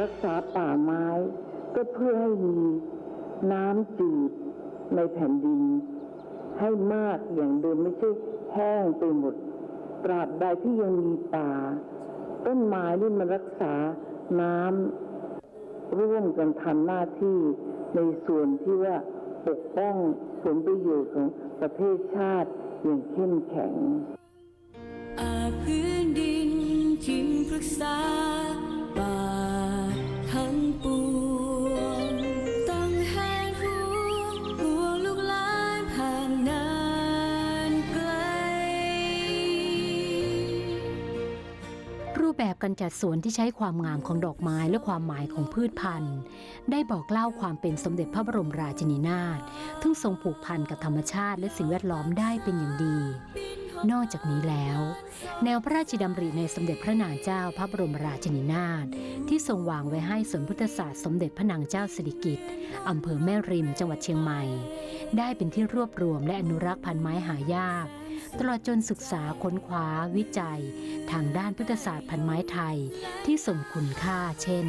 รักษาป่าไม้ ก็เพื่อให้มีน้ำจืดในแผ่นดิน ให้มากอย่างเดิมไม่ใช่แห้งไปหมด ตราบใดที่ยังมีป่า ต้นไม้นี่มันรักษาน้ำร่วมกันทำหน้าที่ในส่วนที่ว่าปกป้องผลประโยชน์ของประเทศชาติอย่างเข้มแข็งอาพื้นดินที่ปรึกษา รูปแบบการจัดสวนที่ใช้ความงามของดอกไม้และความหมายของพืชพันธุ์ ได้บอกเล่าความเป็นสมเด็จพระบรมราชินีนาถทึ่งทรงผูกพันกับธรรมชาติและสิ่งแวดล้อมได้เป็นอย่างดี นอกจากนี้แล้ว แนวพระราชดำริในสมเด็จพระนางเจ้าพระบรมราชินีนาถที่ทรงวางไว้ให้สวนพุทธศาสตร์สมเด็จพระนางเจ้าสิริกิติ์อำเภอแม่ริมจังหวัดเชียงใหม่ ได้เป็นที่รวบรวมและอนุรักษ์พันธุ์ไม้หายาก ตลอดจนศึกษาค้นคว้าวิจัย ทางด้านพุทธศาสตร์พันไม้ไทยที่ส่งคุณค่าเช่น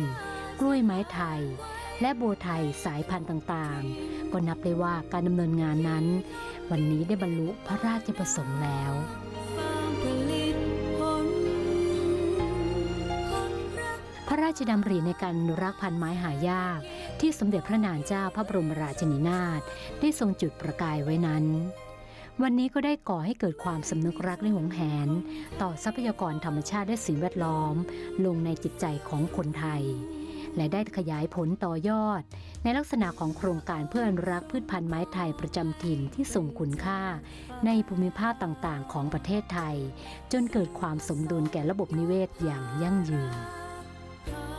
กล้วยไม้ไทย และโบวไทยสายพันธุ์ต่างๆ ก็นับได้ว่าการดำเนินงานนั้น วันนี้ได้บรรลุพระราชประสงค์แล้วพระราชดำริในการอนุรักษ์พันไม้หายาก ที่สมเด็จพระนางเจ้าพระบรมราชินีนาถได้ทรงจุดประกายไว้นั้น วันนี้ก็ได้ก่อให้เกิดความสำนึกรักและหวงแหน ต่อทรัพยากรธรรมชาติและสิ่งแวดล้อม ลงในจิตใจของคนไทย และได้ขยายผลต่อยอด ในลักษณะของโครงการเพื่ออนุรักษ์พืชพันธุ์ไม้ไทยประจำถิ่นที่ส่งคุณค่า ในภูมิภาคต่างๆ ของประเทศไทย จนเกิดความสมดุลแก่ระบบนิเวศอย่างยั่งยืน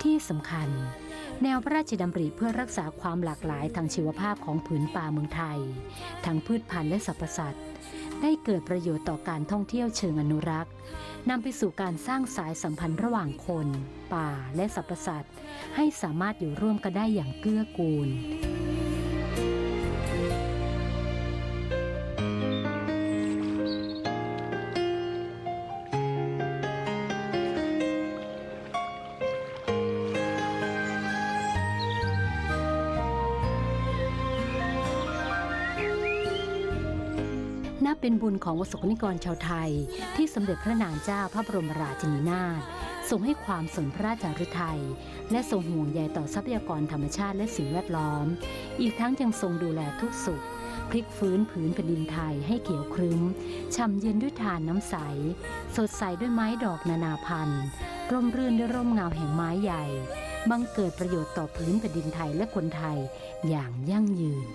ที่สำคัญ แนวพระราชดำริเพื่อรักษาความหลากหลายทางชีวภาพของผืนป่าเมืองไทย ทั้งพืชพันธุ์และสรรพสัตว์ได้เกิดประโยชน์ต่อการท่องเที่ยวเชิงอนุรักษ์นำไปสู่การสร้างสายสัมพันธ์ระหว่างคน ป่าและสรรพสัตว์ให้สามารถอยู่ร่วมกันได้อย่างเกื้อกูล เป็นบุญของวสกนิกรชาวไทย ที่สมเด็จพระนางเจ้าพระบรมราชินีนาถทรงให้ความสนพระราชฤทัยและทรงห่วงใยต่อทรัพยากรธรรมชาติและสิ่งแวดล้อม อีกทั้งยังทรงดูแลทุกสุขพลิกฟื้นผืนแผ่นดินไทยให้เขียวครึ้มช่ำเย็นด้วยทานน้ำใส สดใสด้วยไม้ดอกนานาพันธุ์ ร่มรื่นด้วยร่มเงาแห่งไม้ใหญ่ บังเกิดประโยชน์ต่อพื้นแผ่นดินไทยและคนไทยอย่างยั่งยืน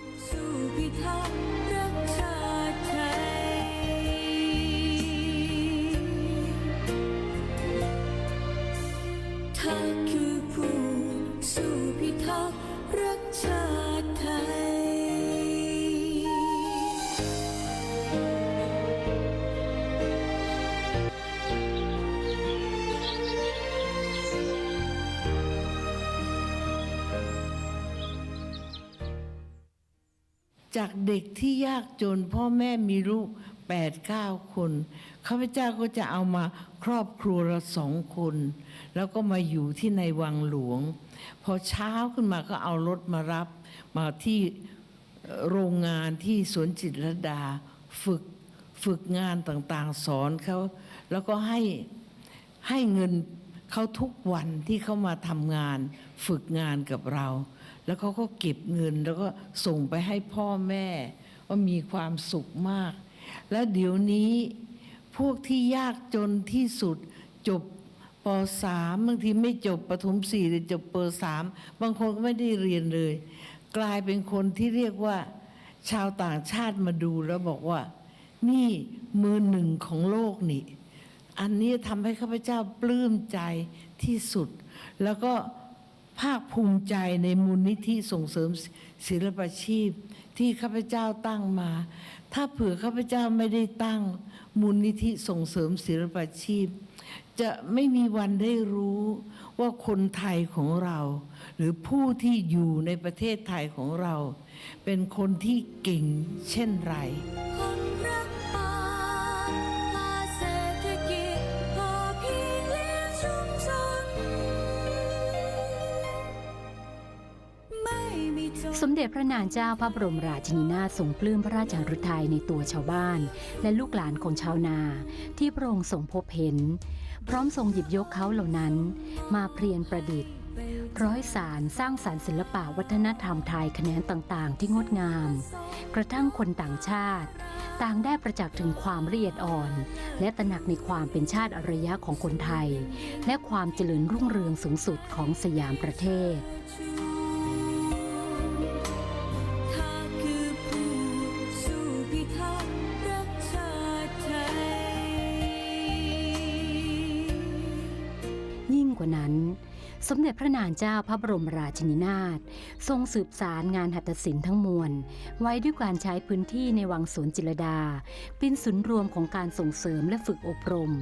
จากเด็กที่ยากจนพ่อแม่มีลูกแปดเก้าคนข้าพเจ้าก็จะเอามาครอบครัวละสองคน แล้วก็มาอยู่ที่ในวังหลวง พอเช้าขึ้นมาก็เอารถมารับมาที่โรงงานที่สวนจิตรดาฝึกฝึกงานต่างๆ สอนเขาแล้วก็ให้ให้เงิน เขาทุกวันที่เขามาทำงานฝึกงานกับเรา แล้วเขาก็เก็บเงินแล้วก็ส่งไปให้พ่อแม่ว่ามีความสุขมาก แล้วเดี๋ยวนี้พวกที่ยากจนที่สุดจบปสามบางทีไม่จบประถมสี่หรือจบปสามบางคนก็ไม่ได้เรียนเลย กลายเป็นคนที่เรียกว่า ชาวต่างชาติมาดูแล้วบอกว่า นี่มือหนึ่งของโลกนี่ อันนี้ทำให้ข้าพเจ้าปลื้มใจที่สุด แล้วก็ภาคภูมิใจในมูลนิธิส่งเสริมศิลปาชีพ ที่ข้าพเจ้าตั้งมา ถ้าเผื่อข้าพเจ้าไม่ได้ตั้งมูลนิธิส่งเสริมศิลปาชีพ จะไม่มีวันได้รู้ว่าคนไทยของเรา หรือผู้ที่อยู่ในประเทศไทยของเรา เป็นคนที่เก่งเช่นไร สมเด็จพระนางเจ้าพระบรมราชินีนาถทรงปลื้มพระราชฤทัยในตัวชาวบ้าน และลูกหลานของชาวนา ที่พระองค์ทรงพบเห็น พร้อมทรงหยิบยกเขาเหล่านั้น มาเพียนประดิษฐ์ ร้อยสารสร้างสารรค์ศิลปะวัฒนธรรมไทยแขนงต่างๆ ที่งดงาม กระทั่งคนต่างชาติ ต่างได้ประจักษ์ถึงความละเอียดอ่อน และตระหนักในความเป็นชาติอารยะของคนไทย และความเจริญรุ่งเรืองสูงสุดของสยามประเทศ สมเด็จพระนางเจ้าพระบรมราชินีนาถทรงสืบสารงานหัตถศิลป์ทั้งมวล ไว้ด้วยการใช้พื้นที่ในวังสวนจิรดา เป็นศูนย์รวมของการส่งเสริมและฝึกอบรม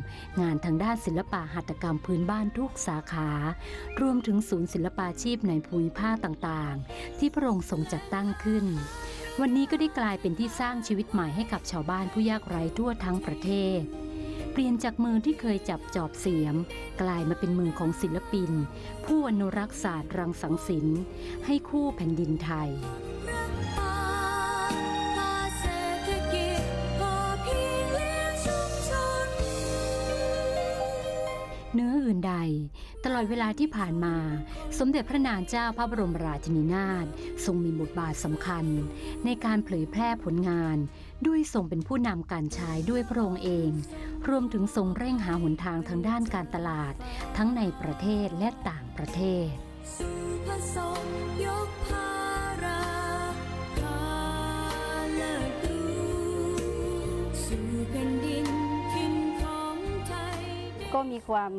งานทางด้านศิลปะหัตถกรรมพื้นบ้านทุกสาขา รวมถึงศูนย์ศิลปาชีพในภูมิภาคต่างๆ ที่พระองค์ทรงจัดตั้งขึ้นวันนี้ก็ได้กลายเป็นที่สร้างชีวิตใหม่ให้กับชาวบ้านผู้ยากไร้ทั่วทั้งประเทศ เปลี่ยนจากมือที่เคยจับจอบเสียม กลายมาเป็นมือของศิลปิน ผู้อนุรักษ์ศาสตร์รังสังสินให้คู่แผ่นดินไทยเนื้ออื่นใด ตลอดเวลาที่ผ่านมา สมเด็จพระนางเจ้าพระบรมราชินีนาถทรงมีบทบาทสำคัญ ในการเผยแพร่ผลงาน ด้วยทรงเป็นผู้นำการใช้ด้วยพระองค์เอง รวมถึงทรงเร่งหาหนทางทางด้านการตลาด ทั้งในประเทศและต่างประเทศสู่พระสงฆ์ยกภาราพาเลิศดูสู่แผ่นดินถิ่นของไทยก็มีความ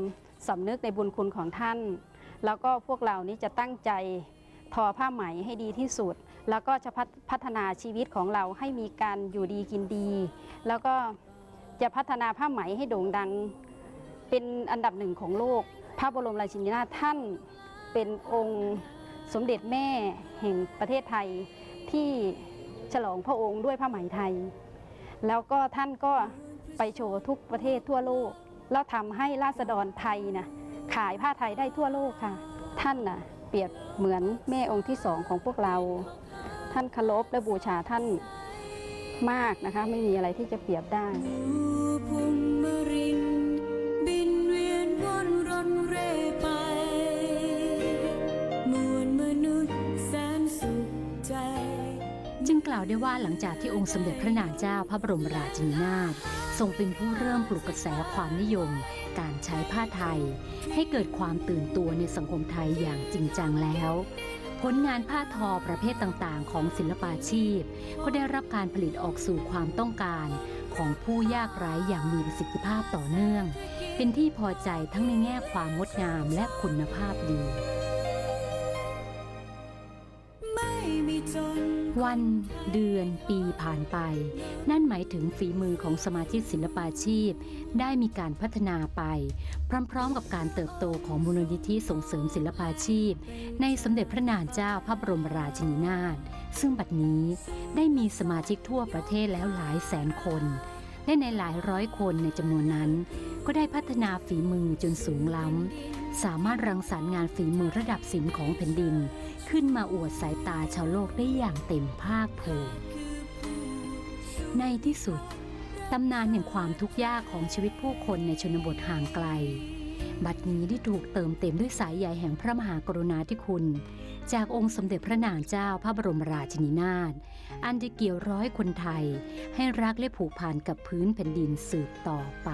สำนึกในบุญคุณของท่าน แล้วก็พวกเรานี้จะตั้งใจทอผ้าไหมให้ดีที่สุด แล้วก็จะพพัฒนาชีวิตของเราให้มีการอยู่ดีกินดี แล้วก็ จะพัฒนาผ้าไหมให้โด่งดัง เป็นอันดับหนึ่งของโลก พระบรมราชินีนาถท่านเป็นองค์สมเด็จแม่แห่งประเทศไทยที่ฉลองพระองค์ด้วยผ้าไหมไทย แล้วก็ท่านก็ไปโชว์ทุกประเทศทั่วโลก แล้วทำให้ราษฎรไทยนะขายผ้าไทยได้ทั่วโลกค่ะ ท่านน่ะเปรียบเหมือนแม่องค์ที่สองของพวกเรา ท่านเคารพและบูชาท่าน มากนะคะ ไม่มีอะไรที่จะเปรียบได้จึงกล่าวได้ว่าหลังจากที่องค์สมเด็จพระนางเจ้าพระบรมราชินีนาถทรงเป็นผู้เริ่มปลุกกระแสความนิยม การใช้ผ้าไทย ให้เกิดความตื่นตัวในสังคมไทยอย่างจริงจังแล้ว ผลงานผ้าทอประเภทต่างๆ ของศิลปาชีพ ก็ได้รับการผลิตออกสู่ความต้องการ ของผู้ยากไร้อย่างมีประสิทธิภาพต่อเนื่อง เป็นที่พอใจทั้งในแง่ความงดงามและคุณภาพดี วันเดือนปีผ่านไป นั่นหมายถึงฝีมือของสมาชิกศิลปาชีพ ได้มีการพัฒนาไป พร้อมๆ กับการเติบโตของมูลนิธิส่งเสริมศิลปาชีพ ในสมเด็จพระนางเจ้าพระบรมราชินีนาถซึ่งบัดนี้ได้มีสมาชิกทั่วประเทศแล้วหลายแสนคน และในหลายร้อยคนในจำนวนนั้น ก็ได้พัฒนาฝีมือจนสูงล้ำ สามารถรังสรรค์งานฝีมือระดับศิลป์ของแผ่นดิน ขึ้นมาอวดสายตาชาวโลกได้อย่างเต็มภาคภูมิในที่สุดตำนานแห่งความทุกข์ยากของชีวิตผู้คนในชนบทห่างไกล บัดนี้ได้ถูกเติมเต็มด้วยสายใยแห่งพระมหากรุณาธิคุณ จากองค์สมเด็จพระนางเจ้าพระบรมราชินีนาถอันจะเกี่ยวร้อยคนไทยให้รักและผูกพันกับพื้นแผ่นดินสืบต่อไป